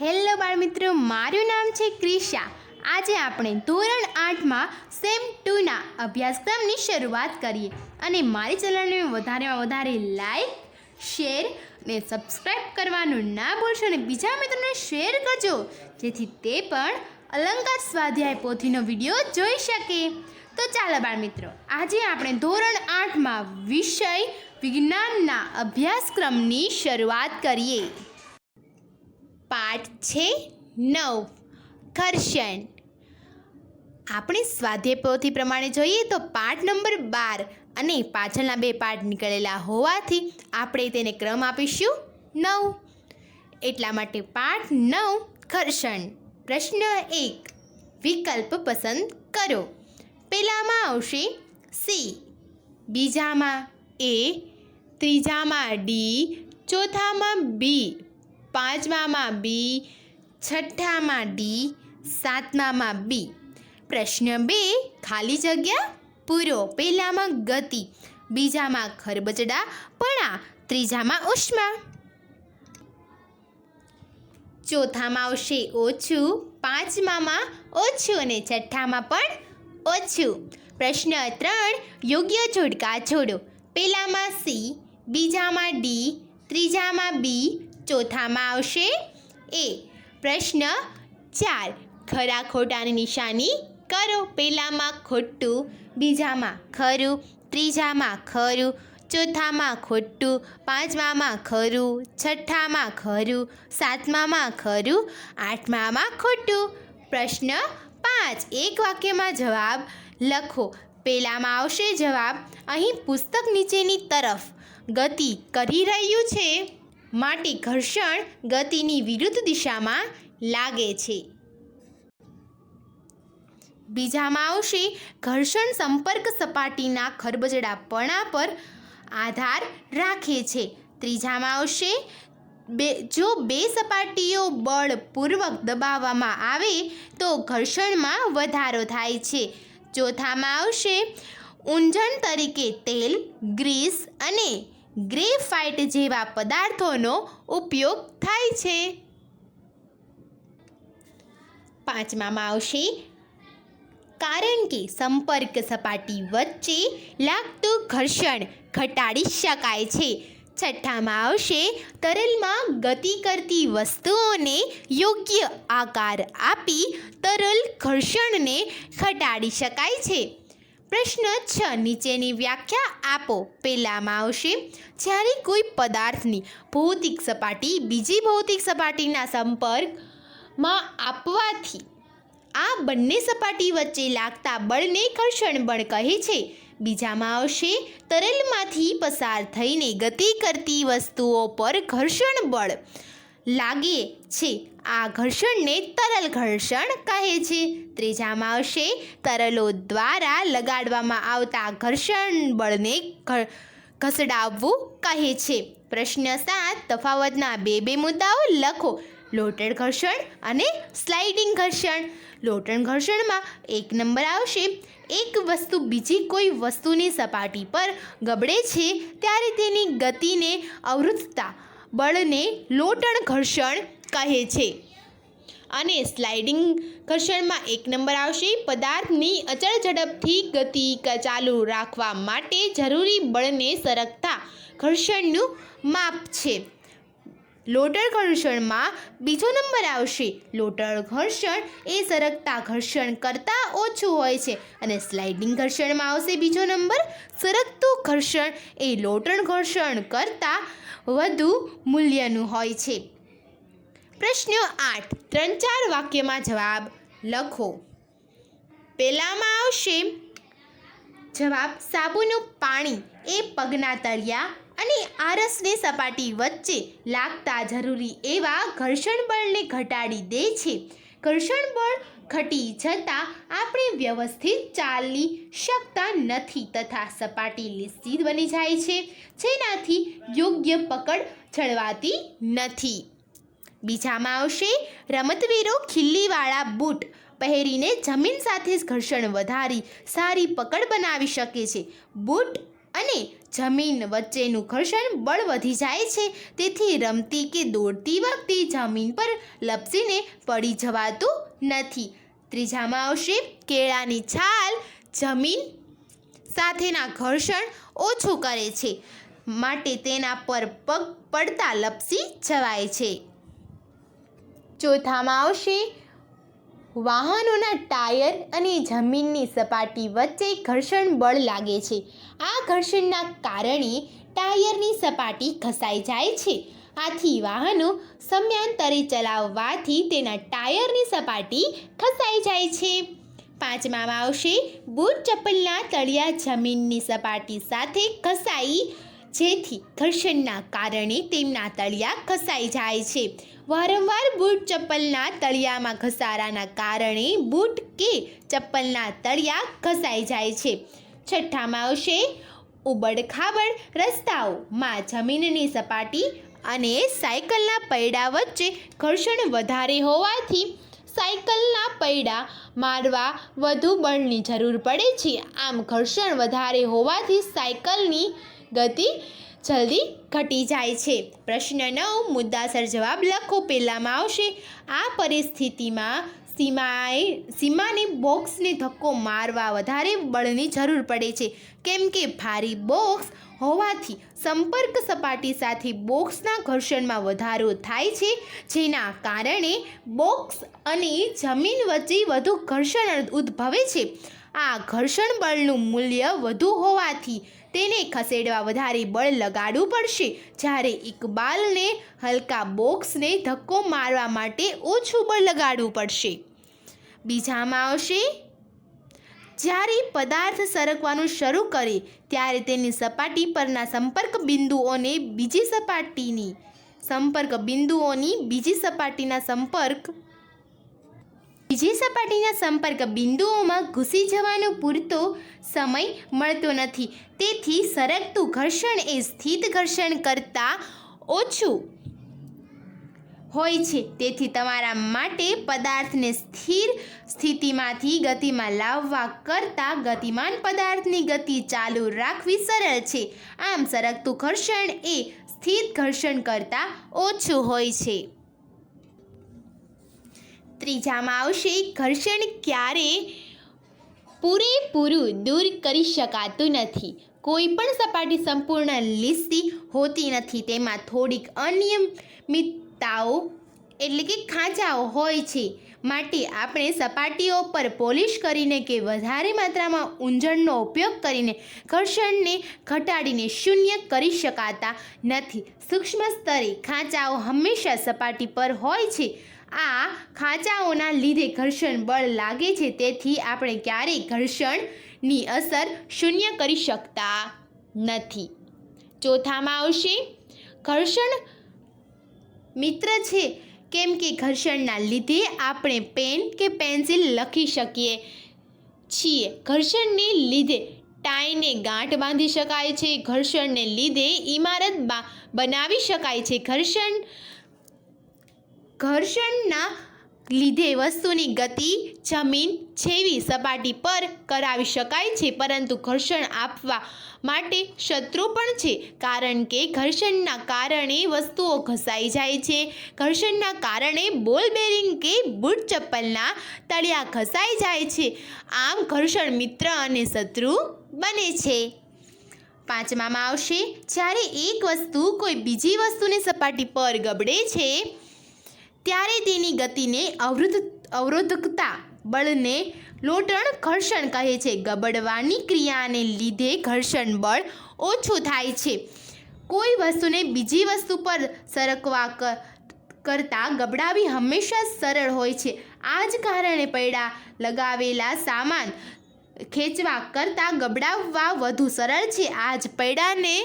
Hello બાળમિત્રો, મારું નામ છે ક્રિશા. આજે આપણે ધોરણ આઠમાં સેમ ટુના અભ્યાસક્રમની શરૂઆત કરીએ અને મારી ચેનલને વધારેમાં વધારે લાઈક શેર ને સબસ્ક્રાઈબ કરવાનું ના ભૂલશો અને બીજા મિત્રોને શેર કરજો, જેથી તે પણ અલંકાર સ્વાધ્યાય પોથીનો વીડિયો જોઈ શકે. તો ચાલો બાળમિત્રો, આજે આપણે ધોરણ આઠમાં વિષય વિજ્ઞાનના અભ્યાસક્રમની શરૂઆત કરીએ. પાઠ છે નવ. ઘર્ષણ. આપણે સ્વાધ્યાય પોથી પ્રમાણે જોઈએ તો પાઠ નંબર બાર અને પાછળના બે પાઠ નીકળેલા હોવાથી આપણે તેને ક્રમ આપીશું નવ. એટલા માટે પાઠ નવ, ઘર્ષણ. પ્રશ્ન એક. વિકલ્પ પસંદ કરો. પહેલામાં આવશે સી. બીજામાં એ. ત્રીજામાં ડી. ચોથામાં બી. પાંચમામાં બી, છઠ્ઠામાં ડી, સાતમામાં બી. પ્રશ્ન બે, ખાલી જગ્યા પૂરો, પહેલામાં ગતિ, બીજામાં ખરબચડા, પણા, ત્રીજામાં ઉષ્મા. ચોથામાં આવશે ઓછું, પાંચમામાં ઓછું અને છઠ્ઠામાં પણ ઓછું. પ્રશ્ન ત્રણ, યોગ્ય જોડકા જોડો, પહેલામાં સી, બીજામાં ડી, ત્રીજામાં બી ચોથામાં આવશે એ. પ્રશ્ન ચાર. ખરા ખોટાની નિશાની કરો. પહેલામાં ખોટું, બીજામાં ખરું, ત્રીજામાં ખરું, ચોથામાં ખોટું, પાંચમામાં ખરું, છઠ્ઠામાં ખરું, સાતમામાં ખરું, આઠમામાં ખોટું. પ્રશ્ન પાંચ. એક વાક્યમાં જવાબ લખો. પહેલામાં આવશે જવાબ. અહીં પુસ્તક નીચેની તરફ ગતિ કરી રહ્યું છે. માટે ઘર્ષણ ગતિની વિરુદ્ધ દિશામાં લાગે છે. બીજામાં આવશે ઘર્ષણ સંપર્ક સપાટીના ખરબચડાપણા પર આધાર રાખે છે. ત્રીજામાં આવશે બે, જો બે સપાટીઓ બળપૂર્વક દબાવવામાં આવે તો ઘર્ષણમાં વધારો થાય છે. ચોથામાં આવશે ઊંજણ તરીકે તેલ, ગ્રીસ અને ગ્રેફાઇટ જેવા પદાર્થોનો ઉપયોગ થાય છે. પાંચમામાં આવશે. કારણ કે સંપર્ક સપાટી વચ્ચે લાગતું ઘર્ષણ ઘટાડી શકાય છે. છઠ્ઠામાં આવશે, તરલમાં ગતિ કરતી વસ્તુઓને યોગ્ય આકાર આપી તરલ ઘર્ષણને ઘટાડી શકાય છે. પ્રશ્ન છ નીચેની વ્યાખ્યા આપો. પહેલામાં આવશે, જ્યારે કોઈ પદાર્થની ભૌતિક સપાટી બીજી ભૌતિક સપાટીના સંપર્કમાં આપવાથી આ બંને સપાટી વચ્ચે લાગતા બળને ઘર્ષણ બળ કહે છે. બીજામાં આવશે, તરલમાંથી પસાર થઈને ગતિ કરતી વસ્તુઓ પર ઘર્ષણ બળ લાગે છે. આ ઘર્ષણને તરલ ઘર્ષણ કહે છે. ત્રીજામાં આવશે તરલો દ્વારા લગાડવામાં આવતા ઘર્ષણ બળને ઘસડાવવું કહે છે. પ્રશ્ન સાત, તફાવતના બે બે મુદ્દાઓ લખો. લોટણ ઘર્ષણ અને સ્લાઇડિંગ ઘર્ષણ. લોટણ ઘર્ષણમાં એક નંબર આવશે. એક વસ્તુ બીજી કોઈ વસ્તુની સપાટી પર ગબડે છે, ત્યારે તેની ગતિને અવરુદ્ધતા બળને લોટણ ઘર્ષણ કહે છે. અને સ્લાઇડિંગ ઘર્ષણમાં એક નંબર આવશે. પદાર્થની અચળ ઝડપથી ગતિ ચાલુ રાખવા માટે જરૂરી બળને સરકતા ઘર્ષણનું માપ છે. લોટર ઘર્ષણમાં બીજો નંબર આવશે. લોટર ઘર્ષણ એ સરકતા ઘર્ષણ કરતાં ઓછું હોય છે. અને સ્લાઇડિંગ ઘર્ષણમાં આવશે બીજો નંબર. સરકતું ઘર્ષણ એ લોટણ ઘર્ષણ કરતાં વધુ મૂલ્યનું હોય છે. પ્રશ્ન આઠ. ત્રણ ચાર વાક્યમાં જવાબ લખો. પહેલામાં આવશે, જવાબ સાબુનું પાણી, એ પગના તળિયા અને આરસની સપાટી વચ્ચે લાગતા જરૂરી એવા ઘર્ષણ બળને ઘટાડી દે છે. ઘર્ષણ બળ ઘટી જતાં આપણે વ્યવસ્થિત ચાલી શકતા નથી તથા સપાટી નિશ્ચિત બની જાય છે, જેનાથી યોગ્ય પકડ જળવાતી નથી. બીજામાં આવશે, રમતવીરો ખીલ્લીવાળા બૂટ પહેરીને જમીન સાથે ઘર્ષણ વધારી સારી પકડ બનાવી શકે છે. બૂટ અને જમીન વચ્ચેનું ઘર્ષણ બળ વધી જાય છે. તેથી રમતી કે દોડતી વખતે જમીન પર લપસીને પડી જવાતું નથી. ત્રીજામાં આવશે કેળાની છાલ. જમીન સાથેના ઘર્ષણ ઓછું કરે છે, માટે તેના પર પગ પડતા લપસી જવાય છે. ચોથામાં આવશે વાહનોના ટાયર અને જમીનની સપાટી વચ્ચે ઘર્ષણ બળ લાગે છે. આ ઘર્ષણના કારણે ટાયરની સપાટી ખસાઈ જાય છે. આથી વાહનો સમયાંતરે ચલાવવાથી તેના ટાયરની સપાટી ખસાઈ જાય છે. પાંચમામાં આવશે, બૂટ ચપ્પલના તળિયા જમીનની સપાટી સાથે ખસાઈ જેથી ઘર્ષણના કારણે તેમના તળિયા ખસાઈ જાય છે. વારંવાર બૂટ ચપ્પલના તળિયામાં ઘસારાના કારણે બૂટ કે ચપ્પલના તળિયા ઘસાઈ જાય છે. છઠ્ઠામાં આવશે ઉબડખાબડ રસ્તાઓમાં જમીનની સપાટી અને સાયકલના પૈડા વચ્ચે ઘર્ષણ વધારે હોવાથી સાયકલના પૈડા મારવા વધુ બળની જરૂર પડે છે. આમ ઘર્ષણ વધારે હોવાથી સાયકલની ગતિ જલ્દી ઘટી જાય છે. પ્રશ્ન નવ, મુદ્દાસર જવાબ લખો. પહેલામાં આવશે, આ પરિસ્થિતિમાં સીમાએ, સીમાને બોક્સને ધક્કો મારવા વધારે બળની જરૂર પડે છે. કેમ કે ભારી બોક્સ હોવાથી સંપર્ક સપાટી સાથે બોક્સના ઘર્ષણમાં વધારો થાય છે, જેના કારણે બોક્સ અને જમીન વચ્ચે વધુ ઘર્ષણ ઉદ્ભવે છે. આ ઘર્ષણ બળનું મૂલ્ય વધુ હોવાથી તેને ખસેડવા વધારે બળ લગાડવું પડશે. જ્યારે ઇકબાલને હલકા બોક્સને ધક્કો મારવા માટે ઓછું બળ લગાડવું પડશે. બીજામાં આવશે. જ્યારે પદાર્થ સરકવાનું શરૂ કરે, ત્યારે તેની સપાટી પરના સંપર્ક બિંદુઓને બીજી સપાટીની સંપર્ક બિંદુઓની બીજી સપાટીના સંપર્ક બીજી સપાટીના સંપર્ક બિંદુઓમાં ઘૂસી જવાનો પૂરતો સમય મળતો નથી. તેથી સરકતું ઘર્ષણ એ સ્થિત ઘર્ષણ કરતાં ઓછું હોય છે. તેથી તમારા માટે પદાર્થને સ્થિર સ્થિતિમાંથી ગતિમાં લાવવા કરતાં ગતિમાન પદાર્થની ગતિ ચાલુ રાખવી સરળ છે. આમ સરકતું ઘર્ષણ એ સ્થિત ઘર્ષણ કરતાં ઓછું હોય છે. ત્રીજામાં આવશે, ઘર્ષણ ક્યારે? પૂરેપૂરું દૂર કરી શકાતું નથી. કોઈ પણ સપાટી સંપૂર્ણ લીસી હોતી નથી. તેમાં થોડીક અનિયમિતતાઓ એટલે કે ખાંચાઓ હોય છે. માટે આપણે સપાટીઓ પર પોલિશ કરીને કે વધારે માત્રામાં ઊંજણનો ઉપયોગ કરીને ઘર્ષણને ઘટાડીને શૂન્ય કરી શકાતા નથી. સૂક્ષ્મ સ્તરે ખાંચાઓ હંમેશા સપાટી પર હોય છે. આ ખાંચાઓના લીધે ઘર્ષણ બળ લાગે છે, તેથી આપણે ક્યારેય ઘર્ષણની અસર શૂન્ય કરી શકતા નથી. ચોથામાં આવશે, ઘર્ષણ મિત્ર છે, કેમ કે ઘર્ષણના લીધે આપણે પેન કે પેન્સિલ લખી શકીએ છીએ. ઘર્ષણને લીધે ટાઈને ગાંઠ બાંધી શકાય છે, ઘર્ષણને લીધે ઇમારત બનાવી શકાય છે. ઘર્ષણ ઘર્ષણના લીધે વસ્તુની ગતિ જમીન જેવી સપાટી પર કરાવી શકાય છે, પરંતુ ઘર્ષણ આપવા માટે શત્રુ પણ છે, કારણ કે ઘર્ષણના કારણે વસ્તુઓ ઘસાઈ જાય છે. ઘર્ષણના કારણે બોલ બેરિંગ કે બૂટ ચપ્પલના તળિયા ઘસાઈ જાય છે. આમ ઘર્ષણ મિત્ર અને શત્રુ બને છે. પાંચમામાં આવશે, જ્યારે એક વસ્તુ કોઈ બીજી વસ્તુની સપાટી પર ગબડે છે ત્યારે તેની ગતિને અવરોધ અવરોધકતા બળને લોટણ ઘર્ષણ કહે છે. ગબડવાની ક્રિયાને લીધે ઘર્ષણ બળ ઓછું થાય છે. કોઈ વસ્તુને બીજી વસ્તુ પર સરકવા કરતાં ગબડાવી હંમેશા સરળ હોય છે. આ જ કારણે પૈડા લગાવેલા સામાન ખેંચવા કરતાં ગબડાવવા વધુ સરળ છે. આ જ પૈડાને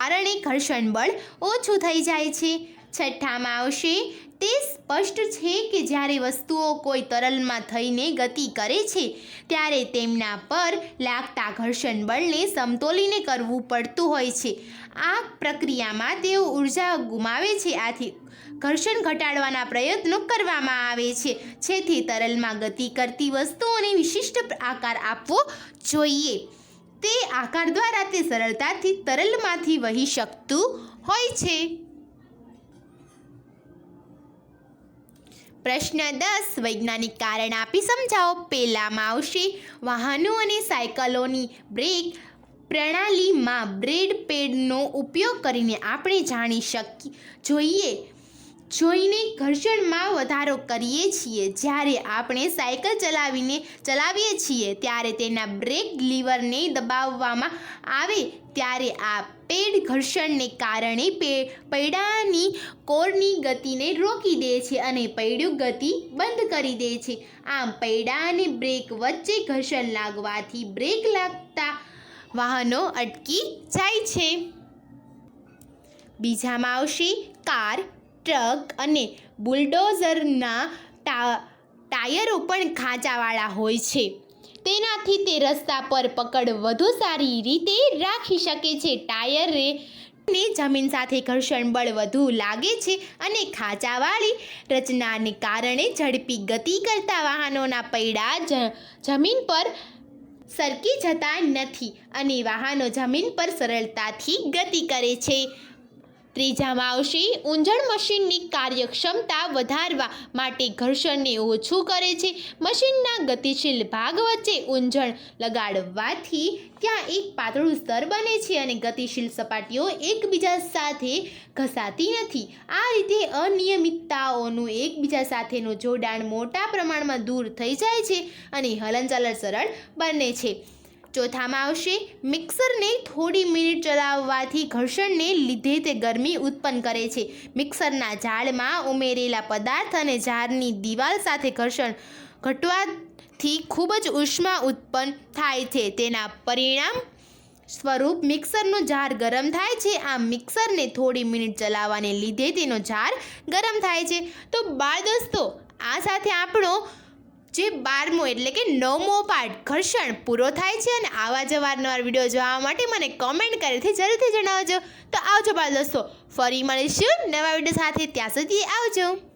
કારણે ઘર્ષણ બળ ઓછું થઈ જાય છે. છઠ્ઠામાં આવશે તે સ્પષ્ટ છે કે જ્યારે વસ્તુઓ કોઈ તરલમાં થઈને ગતિ કરે છે, ત્યારે તેમના પર લાગતા ઘર્ષણ બળને સમતોલીને કરવું પડતું હોય છે. આ પ્રક્રિયામાં તેઓ ઊર્જા ગુમાવે છે, આથી ઘર્ષણ ઘટાડવાના પ્રયત્નો કરવામાં આવે છે. જેથી તરલમાં ગતિ કરતી વસ્તુઓને વિશિષ્ટ આકાર આપવો જોઈએ. તે આકાર દ્વારા તે સરળતાથી તરલમાંથી વહી શકતું હોય છે. પ્રશ્ન દસ, વૈજ્ઞાનિક કારણ આપી સમજાવો. પહેલામાં આવશે વાહનો અને સાયકલોની બ્રેક પ્રણાલીમાં બ્રેડ પેડનો ઉપયોગ કરીને આપણે જાણી શકીએ. જોઈએ જોઈને ઘર્ષણમાં વધારો કરીએ છીએ. જ્યારે આપણે સાયકલ ચલાવીને ચલાવીએ છીએ, ત્યારે તેના બ્રેક લીવરને દબાવવામાં આવે, ત્યારે આ પેડ ઘર્ષણને કારણે પે, પૈડાની કોરની ગતિને રોકી દે છે અને પૈડું ગતિ બંધ કરી દે છે. આમ પૈડા અને બ્રેક વચ્ચે ઘર્ષણ લાગવાથી બ્રેક લાગતા વાહનો અટકી જાય છે. બીજામાં આવશે કાર. ટ્રક અને બુલડોઝરના ટા, ટાયરો પણ ખાંચાવાળા હોય છે. તેનાથી તે રસ્તા પર પકડ વધુ સારી રીતે રાખી શકે છે. ટાયરે ને જમીન સાથે ઘર્ષણ બળ વધુ લાગે છે અને ખાંચાવાળી રચનાને કારણે ઝડપી ગતિ કરતા વાહનોના પૈડા જ, જમીન પર સરકી જતા નથી અને વાહનો જમીન પર સરળતાથી ગતિ કરે છે. ત્રીજામાં આવશે. ઊંજણ મશીનની કાર્યક્ષમતા વધારવા માટે ઘર્ષણને ઓછું કરે છે. મશીનના ગતિશીલ ભાગ વચ્ચે ઊંજણ લગાડવાથી ત્યાં એક પાતળું સ્તર બને છે અને ગતિશીલ સપાટીઓ એકબીજા સાથે ઘસાતી નથી. આ રીતે અનિયમિતતાઓનું એકબીજા સાથેનું જોડાણ મોટા પ્રમાણમાં દૂર થઈ જાય છે અને હલનચલન સરળ બને છે. ચોથામાં આવશે. મિક્સરને થોડી મિનિટ ચલાવવાથી ઘર્ષણને લીધે તે ગરમી ઉત્પન્ન કરે છે. મિક્સરના ઝાડમાં ઉમેરેલા પદાર્થ અને ઝાડની દિવાલ સાથે ઘર્ષણ ઘટવાથી ખૂબ જ ઉષ્મા ઉત્પન્ન થાય છે. તેના પરિણામ સ્વરૂપ મિક્સરનો જાર ગરમ થાય છે. આ મિક્સરને થોડી મિનિટ ચલાવવાને લીધે તેનો જાર ગરમ થાય છે. તો બાળ દોસ્તો આ સાથે આપણો જે બારમો એટલે કે નવમો પાર્ટ ઘર્ષણ પૂરો થાય છે અને આવા જ વારંવાર વીડિયો જોવા માટે મને કોમેન્ટ કરીથી જરૂરથી જણાવજો. તો આવજો બાળ દોસ્તો, ફરી મળીશું નવા વીડિયો સાથે. ત્યાં સુધી આવજો.